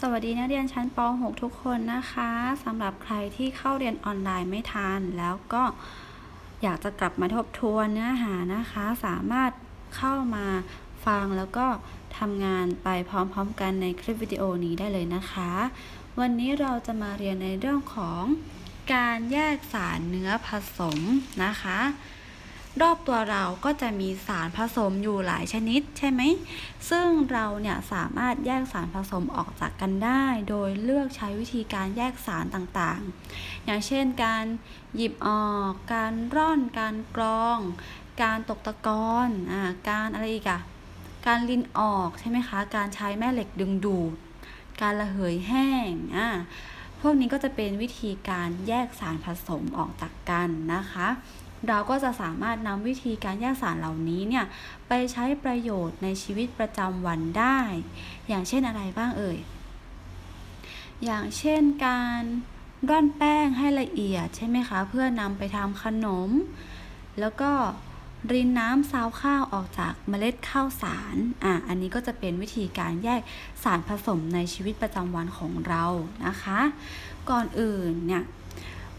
สวัสดีนักเรียนชั้นป .6 ทุกคนนะคะสำหรับใครที่เข้าเรียนออนไลน์ไม่ทันแล้วก็อยากจะกลับมาทบทวนเนื้อหานะคะ สามารถเข้ามาฟังแล้วก็ทำงานไปพร้อมๆกันในคลิปวิดีโอนี้ได้เลยนะคะ วันนี้เราจะมาเรียนในเรื่องของการแยกสารเนื้อผสมนะคะ รอบตัวเราก็จะมีสารผสมอยู่หลายชนิดใช่ไหม ซึ่งเราเนี่ยสามารถแยกสารผสมออกจากกันได้ โดยเลือกใช้วิธีการแยกสารต่างๆ อย่างเช่นการหยิบออก การร่อน การกรอง การตกตะกอนอ่าการอะไรอีกอะการลินออกใช่ไหมคะ การใช้แม่เหล็กดึงดูด การระเหยแห้งอ่าพวกนี้ก็จะเป็นวิธีการแยกสารผสมออกจากกันนะคะ เราก็จะสามารถนำวิธีการแยกสารเหล่านี้เนี่ยไปใช้ประโยชน์ในชีวิตประจำวันได้ อย่างเช่นอะไรบ้างเอ่ย อย่างเช่นการร่อนแป้งให้ละเอียดใช่ไหมคะ เพื่อนำไปทำขนม แล้วก็รินน้ำซาวข้าวออกจากเมล็ดข้าวสาร อะ อันนี้ก็จะเป็นวิธีการแยกสารผสมในชีวิตประจำวันของเรานะคะ ก่อนอื่นเนี่ย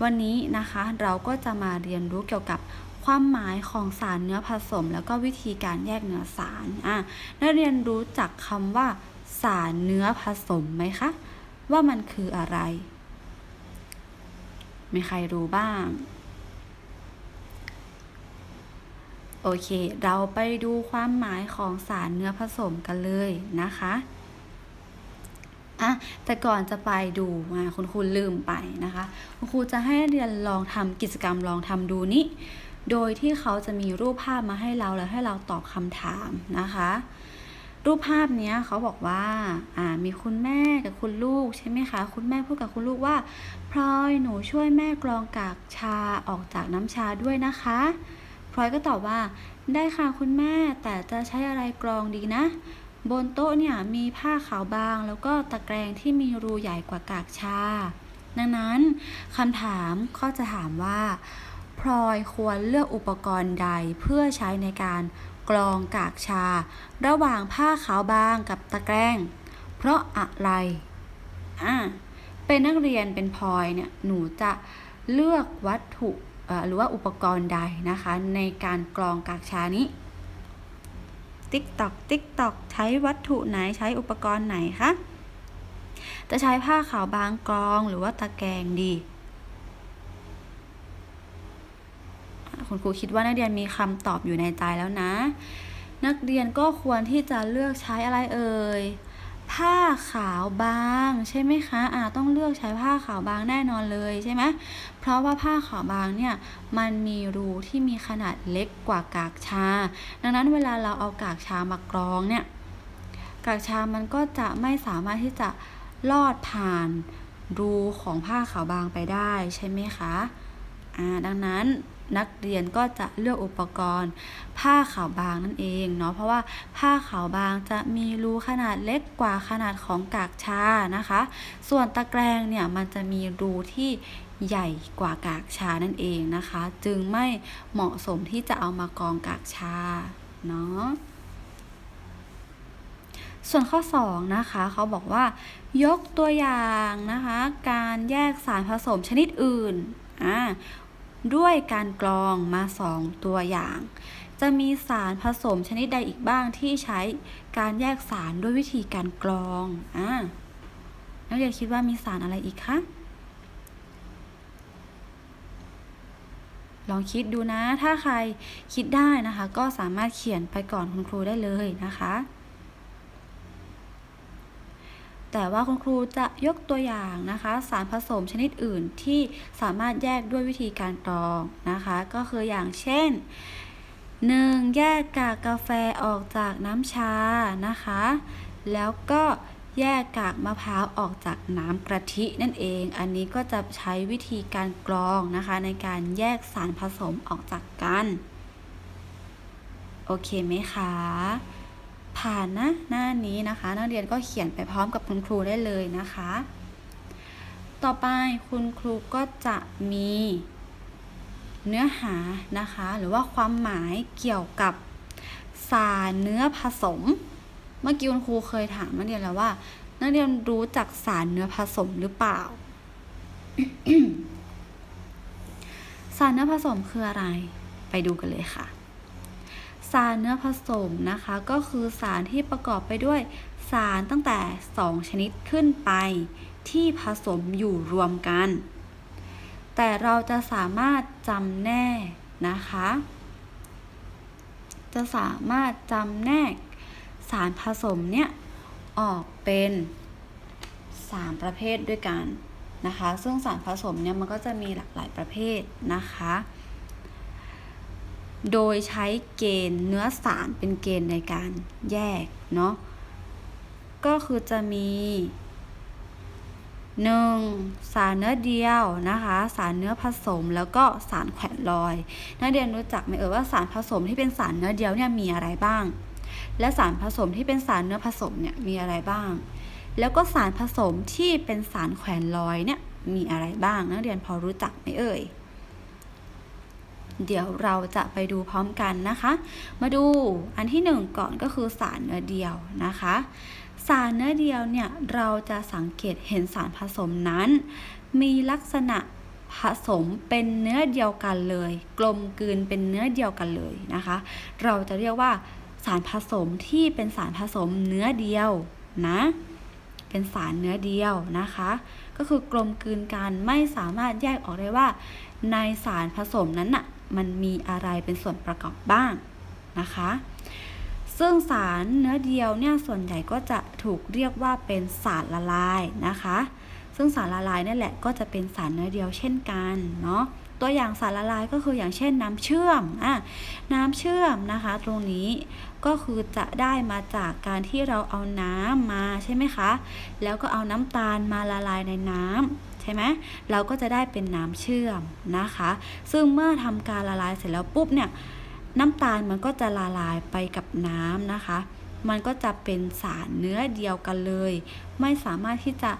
วันนี้นะคะเราก็จะมาเรียนรู้เกี่ยวกับความหมายของสารเนื้อผสม แล้วก็วิธีการแยกเนื้อสารอะได้เรียนรู้จากคำว่า สารเนื้อผสมไหมคะ ว่ามันคืออะไร มีใครรู้บ้าง โอเค เราไปดูความหมายของสารเนื้อผสมกันเลยนะคะ อะแต่ก่อนจะไปดูมาคุณครูลืมไปนะคะ คุณครูจะให้เรียนลองทำกิจกรรมลองทำดูนี้ โดยที่เขาจะมีรูปภาพมาให้เราแล้วให้เราตอบคำถามนะคะ รูปภาพนี้เขาบอกว่าอ่ามีคุณแม่กับคุณลูกใช่ไหมคะ คุณแม่พูดกับคุณลูกว่าพลอยหนูช่วยแม่กรองกากชาออกจากน้ำชาด้วยนะคะพลอยก็ตอบว่าได้ค่ะคุณแม่แต่จะใช้อะไรกรองดีนะ บนโต๊ะเนี่ยมีผ้าขาวบาง แล้วก็ตะแกรงที่มีรูใหญ่กว่ากากชา ดังนั้นคำถามข้อจะถามว่าพลอยควรเลือกอุปกรณ์ใดเพื่อใช้ในการกรองกากชา ระหว่างผ้าขาวบางกับตะแกรงเพราะอะไรอ่าเป็นนักเรียนเป็นพลอยเนี่ยหนูจะเลือกวัตถุหรือว่าอุปกรณ์ใดนะคะ ในการกรองกากชานี้ ติ๊กตอกติ๊กตอกใช้วัตถุไหนใช้อุปกรณ์ไหนคะจะใช้ผ้าขาวบางกรองหรือว่าตะแกรงดี คุณครูคิดว่านักเรียนมีคำตอบอยู่ในใจแล้วนะ นักเรียนก็ควรที่จะเลือกใช้อะไรเอ่ย ผ้าขาวบางใช่ไหมคะอ่าต้องเลือกใช้ผ้าขาวบางแน่นอนเลยใช่ไหมเพราะว่าผ้าขาวบางเนี่ยมันมีรูที่มีขนาดเล็กกว่ากากชา ดังนั้นเวลาเราเอากากชามากรองเนี่ยกากชามันก็จะไม่สามารถที่จะลอดผ่านรูของผ้าขาวบางไปได้ใช่ไหมคะอ่าดังนั้น นักเรียนก็จะเลือกอุปกรณ์ ผ้าขาวบางนั่นเองเนาะเพราะว่าผ้าขาวบางจะมีรูขนาดเล็กกว่าขนาดของกากชานะคะ ส่วนตะแกรงเนี่ยมันจะมีรูที่ใหญ่กว่ากากชานั่นเองนะคะ จึงไม่เหมาะสมที่จะเอามากองกากชาเนาะส่วนข้อ 2 นะคะ เขาบอกว่ายกตัวอย่างนะคะ การแยกสารผสมชนิดอื่นอ่า ด้วยการกรองมา 2 ตัวอย่าง จะมีสารผสมชนิดใดอีกบ้างที่ใช้การแยกสารด้วยวิธีการกรองอ่านักเรียนคิดว่ามีสารอะไรอีกคะลองคิดดูนะ ถ้าใครคิดได้นะคะ ก็สามารถเขียนไปก่อนคุณครูได้เลยนะคะ แต่ว่าคุณครูจะยกตัวอย่างนะคะ สารผสมชนิดอื่นที่สามารถแยกด้วยวิธีการกรองนะคะ ก็คืออย่างเช่น 1. แยกกากกาแฟออกจากน้ำชานะคะ แล้วก็แยกกากมะพร้าวออกจากน้ำกะทินั่นเอง อันนี้ก็จะใช้วิธีการกรองนะคะ ในการแยกสารผสมออกจากกัน โอเคไหมคะ ผ่านนะหน้านี้นะคะ นักเรียนก็เขียนไปพร้อมกับคุณครูได้เลยนะคะ ต่อไปคุณครูก็จะมีเนื้อหานะคะ หรือว่าความหมายเกี่ยวกับสารเนื้อผสม เมื่อกี้คุณครูเคยถามนักเรียนแล้วว่า นักเรียนรู้จักสารเนื้อผสมหรือเปล่า สารเนื้อผสมคืออะไร ไปดูกันเลยค่ะ สารเนื้อผสมนะคะ ก็คือสารที่ประกอบไปด้วยสารตั้งแต่ 2 ชนิดขึ้นไป ที่ผสมอยู่รวมกัน แต่เราจะสามารถจำแนกนะคะ จะสามารถจำแนกสารผสมเนี่ยออกเป็น 3 ประเภทด้วยกันนะคะ ซึ่งสารผสมเนี่ยมันก็จะมีหลากหลายประเภทนะคะ โดยใช้เกณฑ์เนื้อสารเป็นเกณฑ์ในการแยกเนาะ ก็คือจะมี 1. สารเนื้อเดียวนะคะ สารเนื้อผสมแล้วก็สารแขวนลอย นักเรียนรู้จักไหมเอ่ยว่าสารผสมที่เป็นสารเนื้อเดียวเนี่ยมีอะไรบ้าง และสารผสมที่เป็นสารเนื้อผสมเนี่ยมีอะไรบ้าง แล้วก็สารผสมที่เป็นสารแขวนลอยเนี่ยมีอะไรบ้าง นักเรียนพอรู้จักไหมเอ่ย เดี๋ยวเราจะไปดูพร้อมกันนะคะ มาดูอันที่หนึ่งก่อนก็คือสารเนื้อเดียวนะคะ สารเนื้อเดียวเนี่ยเราจะสังเกตเห็นสารผสมนั้น มีลักษณะผสมเป็นเนื้อเดียวกันเลย กลมกลืนเป็นเนื้อเดียวกันเลยนะคะ เราจะเรียกว่าสารผสมที่เป็นสารผสมเนื้อเดียวนะ เป็นสารเนื้อเดียวนะคะ ก็คือกลมกลืนกันไม่สามารถแยกออกได้ว่า ในสารผสมนั้นน่ะ มันมีอะไรเป็นส่วนประกอบบ้างนะคะ ซึ่งสารเนื้อเดียวเนี่ยส่วนใหญ่ก็จะถูกเรียกว่าเป็นสารละลายนะคะ ซึ่งสารละลายนั่แหละก็จะเป็นสารเนื้อเดียวเช่นกันเนาะตัวอย่างสารละลายก็คืออย่างเช่นน้ำเชื่อมอะน้ำเชื่อมนะคะ ตรงนี้ก็คือจะได้มาจากการที่เราเอาน้ำมาใช่ไหมคะ แล้วก็เอาน้ำตาลมาละลายในน้ำ ใช่ไหมเราก็จะได้เป็นน้ำเชื่อมนะคะ ซึ่งเมื่อทำการละลายเสร็จแล้วปุ๊บเนี่ยน้ำตาลมันก็จะละลายไปกับน้ำนะคะ มันก็จะเป็นสารเนื้อเดียวกันเลย ไม่สามารถที่จะ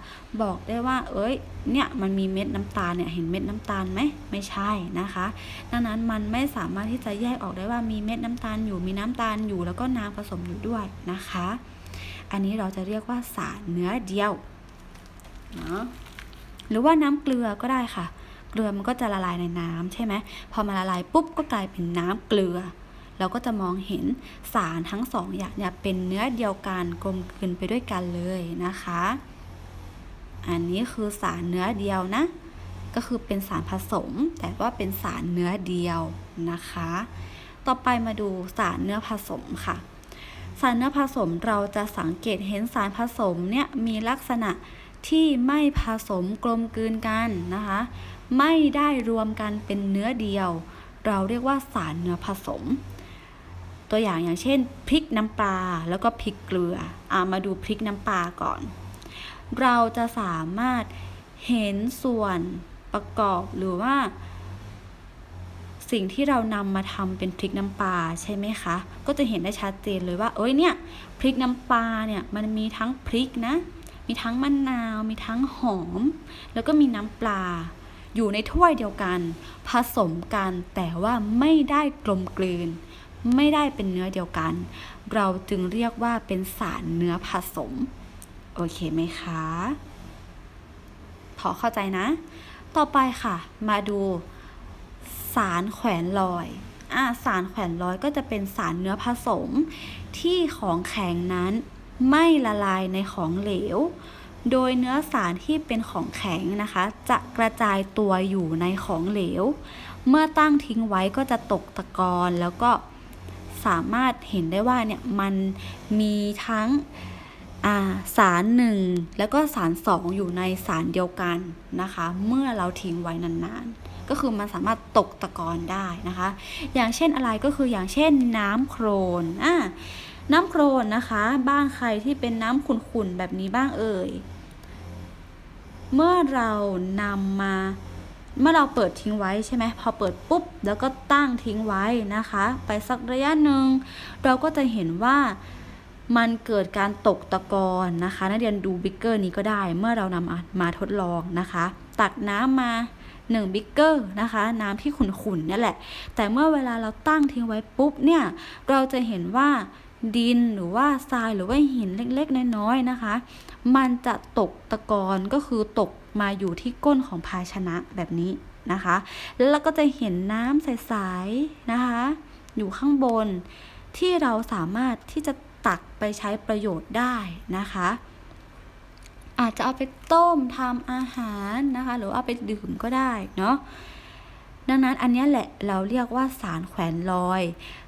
บอกได้ว่า เอ้ยเนี่ยมันมีเม็ดน้ำตาลเนี่ยเห็นเม็ดน้ำตาลไหมไม่ใช่นะคะ ดังนั้นมันไม่สามารถที่จะแยกออกได้ว่ามีเม็ดน้ำตาลอยู่มีน้ำตาลอยู่แล้วก็น้ำผสมอยู่ด้วยนะคะ อันนี้เราจะเรียกว่าสารเนื้อเดียวเนาะ หรือว่าน้ำเกลือก็ได้ค่ะ เกลือมันก็จะละลายในน้ำใช่ไหมพอมาละลายปุ๊บก็กลายเป็นน้ำเกลือ เราก็จะมองเห็นสารทั้งสองอย่างเนี่ยเป็นเนื้อเดียวกันกลมกลืนไปด้วยกันเลยนะคะ อันนี้คือสารเนื้อเดียวนะ ก็คือเป็นสารผสม แต่ว่าเป็นสารเนื้อเดียวนะคะ ต่อไปมาดูสารเนื้อผสมค่ะสารเนื้อผสมเราจะสังเกตเห็นสารผสมเนี่ยมีลักษณะ ที่ไม่ผสมกลมกลืนกันนะคะ ไม่ได้รวมกันเป็นเนื้อเดียว เราเรียกว่าสารเนื้อผสม ตัวอย่างอย่างเช่นพริกน้ำปลาแล้วก็พริกเกลืออามาดูพริกน้ำปลาก่อน เราจะสามารถเห็นส่วนประกอบหรือว่า สิ่งที่เรานำมาทำเป็นพริกน้ำปลาใช่ไหมคะ ก็จะเห็นได้ชัดเจนเลยว่า เอ้ยเนี่ยพริกน้ำปลาเนี่ยมันมีทั้งพริกนะ มีทั้งมะนาว มีทั้งหอม แล้วก็มีน้ำปลา อยู่ในถ้วยเดียวกัน ผสมกันแต่ว่าไม่ได้กลมกลืน ไม่ได้เป็นเนื้อเดียวกัน เราจึงเรียกว่าเป็นสารเนื้อผสม โอเคไหมคะ พอเข้าใจนะ ต่อไปค่ะ มาดูสารแขวนลอยอ่าสารแขวนลอยก็จะเป็นสารเนื้อผสม ที่ของแข็งนั้น ไม่ละลายในของเหลว โดยเนื้อสารที่เป็นของแข็งนะคะ จะกระจายตัวอยู่ในของเหลว เมื่อตั้งทิ้งไว้ก็จะตกตะกอนแล้วก็สามารถเห็นได้ว่าเนี่ยมันมีทั้งาสารหนึ่งแล้วก็สารสองอยู่ในสารเดียวกันนะคะ เมื่อเราทิ้งไว้นานๆ ก็คือมันสามารถตกตะกอนได้นะคะ อย่างเช่นอะไรก็คืออย่างเช่นน้ำโครนอ่า น้ำโครนนะคะ บ้านใครที่เป็นน้ำขุ่นๆแบบนี้บ้างเอ่ย เมื่อเรานำมาเมื่อเราเปิดทิ้งไว้ใช่ไหมพอเปิดปุ๊บ แล้วก็ตั้งทิ้งไว้นะคะ ไปสักระยะหนึ่งเราก็จะเห็นว่ามันเกิดการตกตะกอนนะคะ นักเรียนดูบิ๊กเกอร์นี้ก็ได้ เมื่อเรานำมามาทดลองนะคะ ตักน้ำมา1บิ๊กเกอร์นะคะ น้ำที่ขุ่นๆนี่แหละ แต่เมื่อเวลาเราตั้งทิ้งไว้ปุ๊บเนี่ย เราจะเห็นว่า ดินหรือว่าทรายหรือว่าหินเล็กๆ น้อยๆนะคะ มันจะตกตะกอนก็คือตกมาอยู่ที่ก้นของภาชนะแบบนี้นะคะ แล้วเราก็จะเห็นน้ำใสๆนะคะ อยู่ข้างบนที่เราสามารถที่จะตักไปใช้ประโยชน์ได้นะคะ อาจจะเอาไปต้มทำอาหารนะคะ หรือเอาไปดื่มก็ได้เนาะ ดังนั้นอันนี้แหละเราเรียกว่าสารแขวนลอย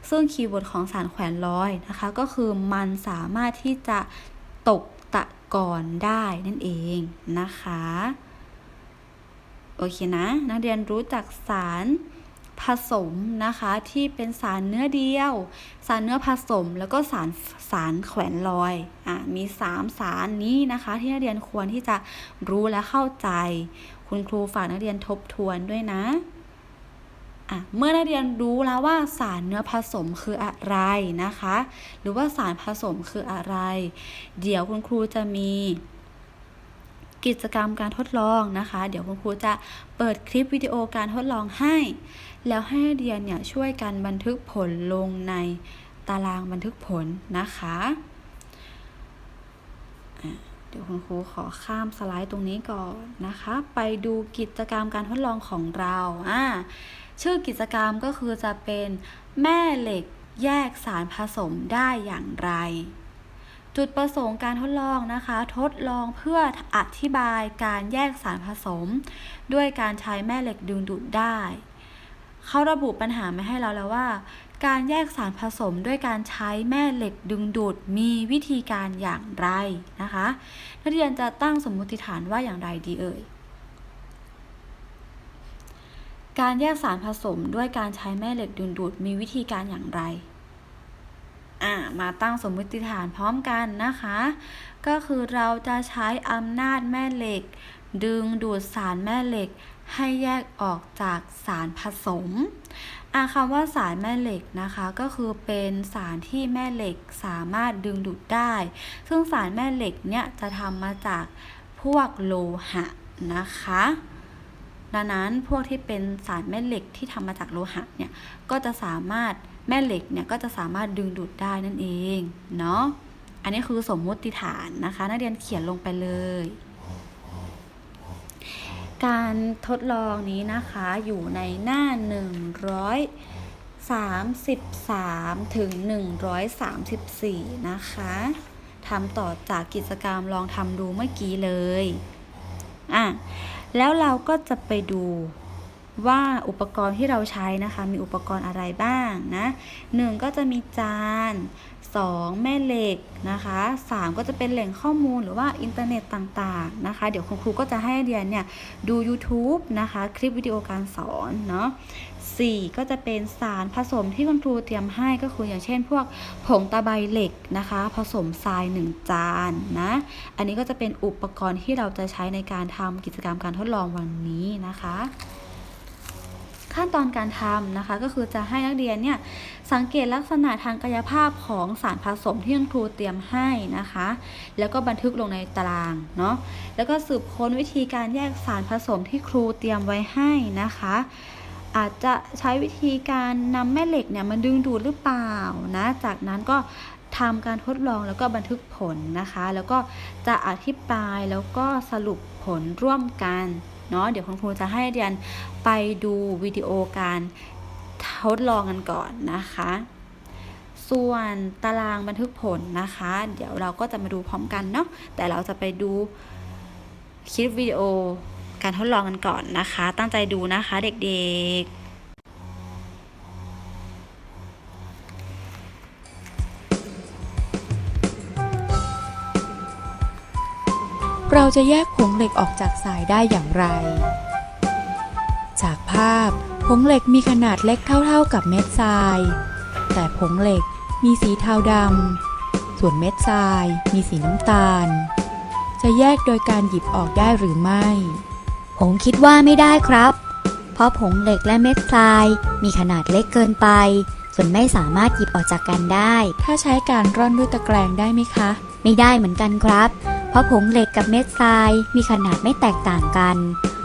ซึ่งคีย์เวิร์ดของสารแขวนลอยนะคะ ก็คือมันสามารถที่จะตกตะกอนได้นั่นเองนะคะ โอเคนะ นักเรียนรู้จักสารผสมนะคะที่เป็นสารเนื้อเดียว สารเนื้อผสมแล้วก็สารสารแขวนลอยอะมีสามสารนี้นะคะที่นักเรียนควรที่จะรู้และเข้าใจ คุณครูฝากนักเรียนทบทวนด้วยนะ อะเมื่อนักเรียนรู้แล้วว่าสารเนื้อผสมคืออะไรนะคะ หรือว่าสารผสมคืออะไร เดี๋ยวคุณครูจะมีกิจกรรมการทดลองนะคะ เดี๋ยวคุณครูจะเปิดคลิปวิดีโอการทดลองให้ แล้วให้นักเรียนเนี่ยช่วยกันบันทึกผลลงในตารางบันทึกผลนะคะ เดี๋ยวคุณครูขอข้ามสไลด์ตรงนี้ก่อนนะคะ ไปดูกิจกรรมการทดลองของเราอ่าชื่อกิจกรรมก็คือจะเป็นแม่เหล็กแยกสารผสมได้อย่างไร จุดประสงค์การทดลองนะคะ ทดลองเพื่ออธิบายการแยกสารผสม ด้วยการใช้แม่เหล็กดึงดูดได้ เขาระบุปัญหามาให้เราแล้วว่า การแยกสารผสมด้วยการใช้แม่เหล็กดึงดูดมีวิธีการอย่างไรนะคะ นักเรียนจะตั้งสมมติฐานว่าอย่างไรดีเอ่ย การแยกสารผสมด้วยการใช้แม่เหล็กดึงดูดมีวิธีการอย่างไรอ่ามาตั้งสมมติฐานพร้อมกันนะคะ ก็คือเราจะใช้อำนาจแม่เหล็ก ดึงดูดสารแม่เหล็กให้แยกออกจากสารผสมอาคำว่าสารแม่เหล็กนะคะก็คือเป็นสารที่แม่เหล็กสามารถดึงดูดได้ ซึ่งสารแม่เหล็กเนี่ยจะทำมาจากพวกโลหะนะคะ ดังนั้นพวกที่เป็นสารแม่เหล็กที่ทำมาจากโลหะเนี่ยก็จะสามารถแม่เหล็กเนี่ยก็จะสามารถดึงดูดได้นั่นเองเนาะอันนี้คือสมมุติฐานนะคะ นักเรียนเขียนลงไปเลย การทดลองนี้นะคะอยู่ในหน้า 133 ถึง 134 นะคะทำต่อจากกิจกรรมลองทำดูเมื่อกี้เลยอะแล้วเราก็จะไปดูว่าอุปกรณ์ที่เราใช้นะคะ มีอุปกรณ์อะไรบ้างนะหนึ่งก็จะมีจาน 2 แม่เหล็กนะคะ3ก็จะเป็นแหล่งข้อมูลหรือว่าอินเทอร์เน็ตต่างๆนะคะ เดี๋ยวคุณครูก็จะให้เรียนเนี่ยดู YouTube นะคะ คลิปวิดีโอการสอนเนาะ4ก็จะเป็นสารผสมที่คุณครูเตรียมให้ก็คืออย่างเช่น พวกผงตะไบเหล็กนะคะ ผสมทราย 1 จานนะ อันนี้ก็จะเป็นอุปกรณ์ที่เราจะใช้ในการทำกิจกรรมการทดลองวันนี้นะคะ ขั้นตอนการทำนะคะ ก็คือจะให้นักเรียนเนี่ยสังเกตลักษณะทางกายภาพของสารผสมที่ครูเตรียมให้นะคะ แล้วก็บันทึกลงในตารางเนาะแล้วก็สืบค้นวิธีการแยกสารผสมที่ครูเตรียมไว้ให้นะคะ อาจจะใช้วิธีการนำแม่เหล็กเนี่ยมาดึงดูดหรือเปล่านะจากนั้นก็ทำการทดลองแล้วก็บันทึกผลนะคะ แล้วก็จะอธิบายแล้วก็สรุปผลร่วมกัน เนาะเดี๋ยวคุณครูจะให้เรียนไปดูวิดีโอการทดลองกันก่อนนะคะ ส่วนตารางบันทึกผลนะคะ เดี๋ยวเราก็จะมาดูพร้อมกันเนาะแต่เราจะไปดูคลิปวิดีโอการทดลองกันก่อนนะคะ ตั้งใจดูนะคะเด็กๆ เราจะแยกผงเหล็กออกจากสายได้อย่างไร จากภาพผงเหล็กมีขนาดเล็กเท่าๆกับเม็ดทราย แต่ผงเหล็กมีสีเทาดำ ส่วนเม็ดทรายมีสีน้ำตาล จะแยกโดยการหยิบออกได้หรือไม่ ผมคิดว่าไม่ได้ครับ เพราะผงเหล็กและเม็ดทรายมีขนาดเล็กเกินไป ส่วนไม่สามารถหยิบออกจากกันได้ ถ้าใช้การร่อนด้วยตะแกรงได้ไหมคะ ไม่ได้เหมือนกันครับ เพราะผงเหล็กกับเม็ดทรายมีขนาดไม่แตกต่างกัน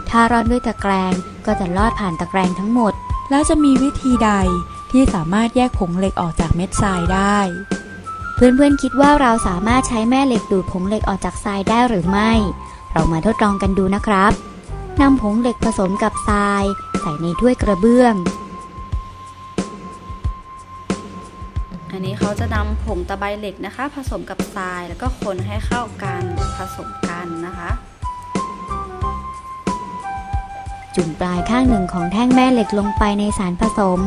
ถ้าร่อนด้วยตะแกรงก็จะลอดผ่านตะแกรงทั้งหมด แล้วจะมีวิธีใดที่สามารถแยกผงเหล็กออกจากเม็ดทรายได้ เพื่อนๆคิดว่าเราสามารถใช้แม่เหล็กดูดผงเหล็กออกจากทรายได้หรือไม่ เรามาทดลองกันดูนะครับนำผงเหล็กผสมกับทราย ใส่ในถ้วยกระเบื้อง อันนี้เขาจะนำผงตะไบเหล็กนะคะ ผสมกับทรายแล้วก็คนให้เข้ากันผสมกันนะคะ จุ่มปลายข้างหนึ่งของแท่งแม่เหล็กลงไปในสารผสม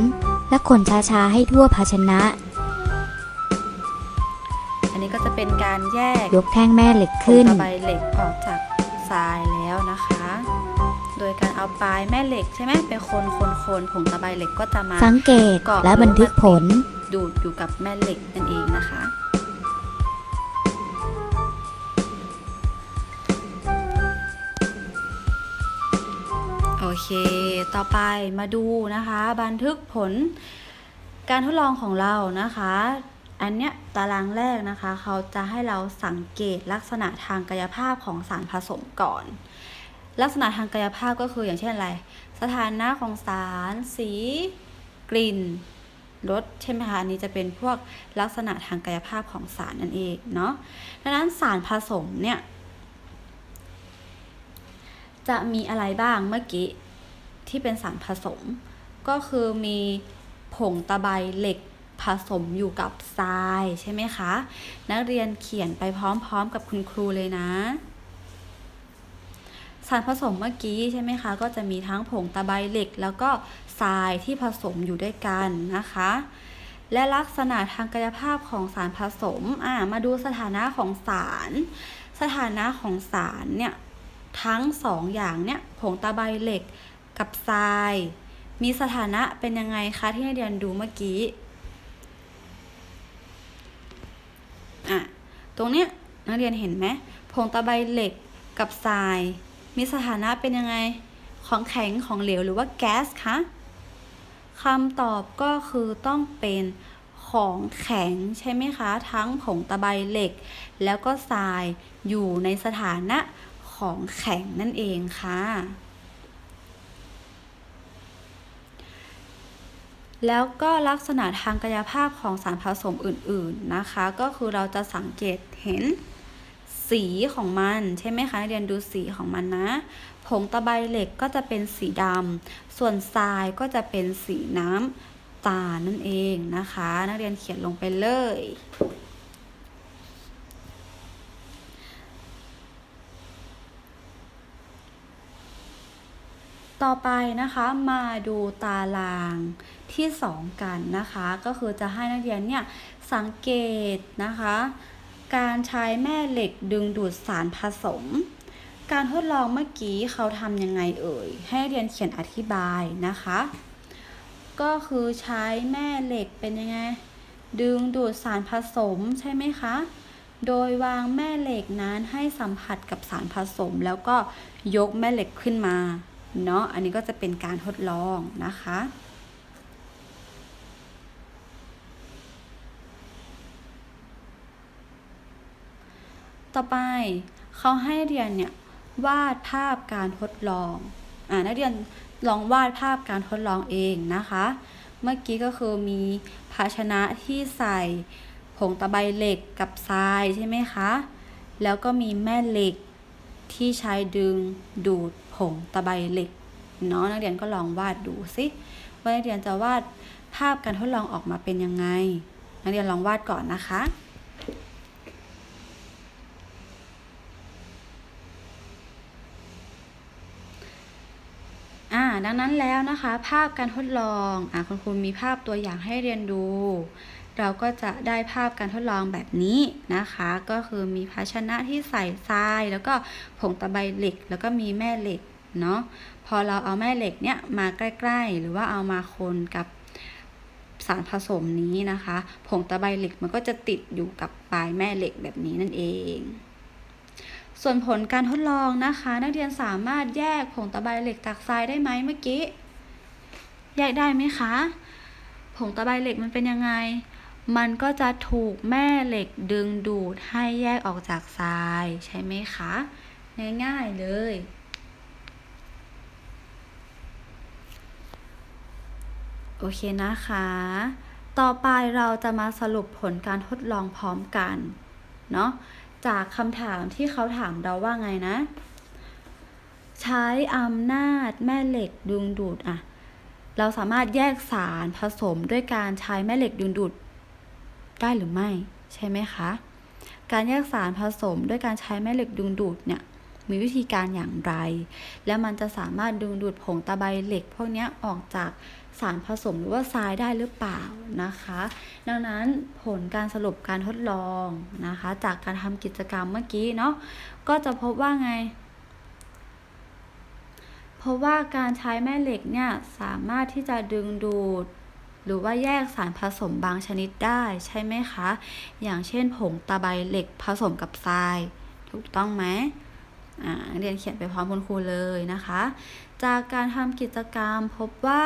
และคนช้าๆให้ทั่วภาชนะ อันนี้ก็จะเป็นการแยกยกแท่งแม่เหล็กผงขึ้นตะไบเหล็กออกจากทรายแล้วนะคะ โดยการเอาปลายแม่เหล็กใช่ไหมไปคนคนคนผงตะไบเหล็กก็จะมาสังเกตและบันทึกผลดูดอยู่กับแม่เหล็กนั่นเองนะคะ โอเค ต่อไปมาดูนะคะ บันทึกผลการทดลองของเรานะคะ อันเนี้ยตารางแรกนะคะ เขาจะให้เราสังเกตลักษณะทางกายภาพของสารผสมก่อน ลักษณะทางกายภาพก็คืออย่างเช่นอะไร สถานะของสาร สี กลิ่นรสใช่ไหมคะอันนี้จะเป็นพวกลักษณะทางกายภาพของสารนั่นเองเนาะดังนั้นสารผสมเนี่ยจะมีอะไรบ้างเมื่อกี้ที่เป็นสารผสม ก็คือมีผงตะไบเหล็กผสมอยู่กับทรายใช่ไหมคะ นักเรียนเขียนไปพร้อมๆกับคุณครูเลยนะ สารผสมเมื่อกี้ใช่ไหมคะ ก็จะมีทั้งผงตะไบเหล็ก แล้วก็ทรายที่ผสมอยู่ด้วยกันนะคะ และลักษณะทางกายภาพของสารผสมอ่ามาดูสถานะของสาร สถานะของสารเนี่ยทั้งสองอย่างเนี่ยผงตะไบเหล็กกับทราย มีสถานะเป็นยังไงคะที่นักเรียนดูเมื่อกี้อะตรงเนี้ยนักเรียนเห็นไหมผงตะไบเหล็กกับทราย มีสถานะเป็นยังไง ของแข็งของเหลวหรือว่าแก๊สคะคำตอบก็คือต้องเป็นของแข็งใช่ไหมคะ ทั้งผงตะไบเหล็ก แล้วก็ทรายอยู่ในสถานะของแข็งนั่นเองค่ะ แล้วก็ลักษณะทางกายภาพของสารผสมอื่น ๆ นะคะ ก็คือเราจะสังเกตเห็น สีของมันใช่ไหมคะนักเรียนดูสีของมันนะ ผงตะไบเหล็กก็จะเป็นสีดำส่วนทรายก็จะเป็นสีน้ำตาลนั่นเองนะคะ นักเรียนเขียนลงไปเลยต่อไปนะคะมาดูตารางที่ 2 กันนะคะ ก็คือจะให้นักเรียนเนี่ยสังเกตนะคะ การใช้แม่เหล็กดึงดูดสารผสม การทดลองเมื่อกี้เขาทำยังไงเอ่ย ให้เรียนเขียนอธิบายนะคะ ก็คือใช้แม่เหล็กเป็นยังไง ดึงดูดสารผสมใช่ไหมคะ โดยวางแม่เหล็กนั้นให้สัมผัสกับสารผสม แล้วก็ยกแม่เหล็กขึ้นมา เนาะ อันนี้ก็จะเป็นการทดลองนะคะ ต่อไปเขาให้เรียนเนี่ยวาดภาพการทดลองอ่านักเรียนลองวาดภาพการทดลองเองนะคะ เมื่อกี้ก็คือมีภาชนะที่ใส่ผงตะไบเหล็กกับทรายใช่ไหมคะ แล้วก็มีแม่เหล็กที่ใช้ดึงดูดผงตะไบเหล็กเนาะนักเรียนก็ลองวาดดูสิว่านักเรียนจะวาดภาพการทดลองออกมาเป็นยังไง นักเรียนลองวาดก่อนนะคะ อ่า ดังนั้นแล้วนะคะ ภาพการทดลองอ่าคุณครูมีภาพตัวอย่างให้เรียนดู เราก็จะได้ภาพการทดลองแบบนี้นะคะ ก็คือมีภาชนะที่ใส่ทราย แล้วก็ผงตะไบเหล็ก แล้วก็มีแม่เหล็กเนาะพอเราเอาแม่เหล็กเนี่ยมาใกล้ๆ หรือว่าเอามาคนกับสารผสมนี้นะคะ ผงตะไบเหล็กมันก็จะติดอยู่กับปลายแม่เหล็กแบบนี้นั่นเอง ส่วนผลการทดลองนะคะ นักเรียนสามารถแยกผงตะไบเหล็กจากทรายได้ไหมเมื่อกี้ แยกได้ไหมคะ ผงตะไบเหล็กมันเป็นยังไง มันก็จะถูกแม่เหล็กดึงดูดให้แยกออกจากทรายใช่ไหมคะ ง่ายๆเลยโอเคนะคะ ต่อไปเราจะมาสรุปผลการทดลองพร้อมกัน เนาะ จากคำถามที่เขาถามเราว่าไงนะ ใช้อำนาจแม่เหล็กดึงดูดอะเราสามารถแยกสารผสมด้วยการใช้แม่เหล็กดึงดูดได้หรือไม่ ใช่ไหมคะ การแยกสารผสมด้วยการใช้แม่เหล็กดึงดูดเนี่ยมีวิธีการอย่างไร และมันจะสามารถดึงดูดผงตะไบเหล็ก พวกนี้ออกจาก สารผสมหรือว่าทรายได้หรือเปล่านะคะ ดังนั้นผลการสรุปการทดลองนะคะ จากการทำกิจกรรมเมื่อกี้เนาะก็จะพบว่าไง เพราะว่าการใช้แม่เหล็กเนี่ยสามารถที่จะดึงดูดหรือว่าแยกสารผสมบางชนิดได้ใช่ไหมคะ อย่างเช่นผงตะไบเหล็กผสมกับทราย ถูกต้องไหมอ่านเรียนเขียนไปพร้อมคุณครูเลยนะคะ จากการทำกิจกรรมพบว่า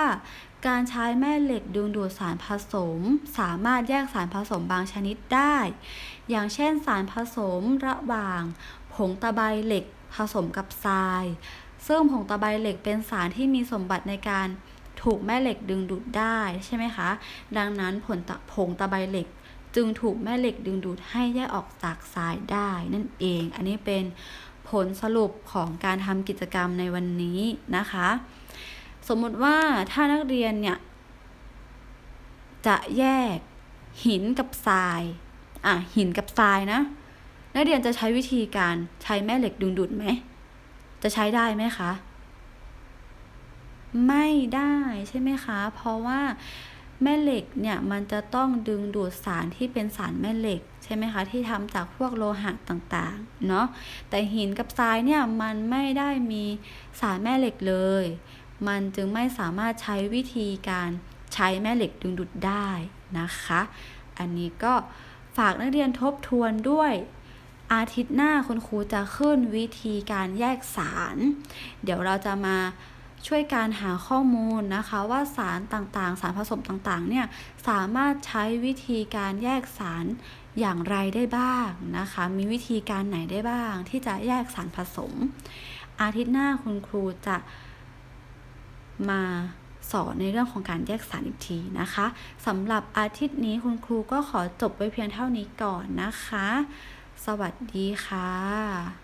การใช้แม่เหล็กดึงดูดสารผสม สามารถแยกสารผสมบางชนิดได้ อย่างเช่นสารผสมระหว่าง ผงตะไบเหล็กผสมกับทราย ซึ่งผงตะไบเหล็กเป็นสารที่มีสมบัติในการถูกแม่เหล็กดึงดูดได้ใช่ไหมคะ ดังนั้นผลตะผงตะไบเหล็กจึงถูกแม่เหล็กดึงดูดให้แยกออกจากทรายได้นั่นเอง อันนี้เป็นผลสรุปของการทำกิจกรรมในวันนี้นะคะ สมมติว่าถ้านักเรียนเนี่ย จะแยกหินกับทราย อะ หินกับทรายนะ นักเรียนจะใช้วิธีการใช้แม่เหล็กดึงดูดไหม จะใช้ได้ไหมคะ ไม่ได้ใช่ไหมคะ เพราะว่าแม่เหล็กเนี่ยมันจะต้องดึงดูดสารที่เป็นสารแม่เหล็กใช่ไหมคะที่ทำจากพวกโลหะต่างๆเนาะแต่หินกับทรายเนี่ยมันไม่ได้มีสารแม่เหล็กเลย มันจึงไม่สามารถใช้วิธีการใช้แม่เหล็กดึงดูดได้นะคะ อันนี้ก็ฝากนักเรียนทบทวนด้วยอาทิตย์หน้าคุณครูจะขึ้นวิธีการแยกสาร เดี๋ยวเราจะมาช่วยการหาข้อมูลนะคะ ว่าสารต่างๆ สารผสมต่างๆ เนี่ยสามารถใช้วิธีการแยกสารอย่างไรได้บ้างนะคะ มีวิธีการไหนได้บ้างที่จะแยกสารผสม อาทิตย์หน้าคุณครูจะ มาสอนในเรื่องของการแยกสารอีกทีนะคะสำหรับอาทิตย์นี้คุณครูก็ขอจบไว้เพียงเท่านี้ก่อนนะคะ สวัสดีค่ะ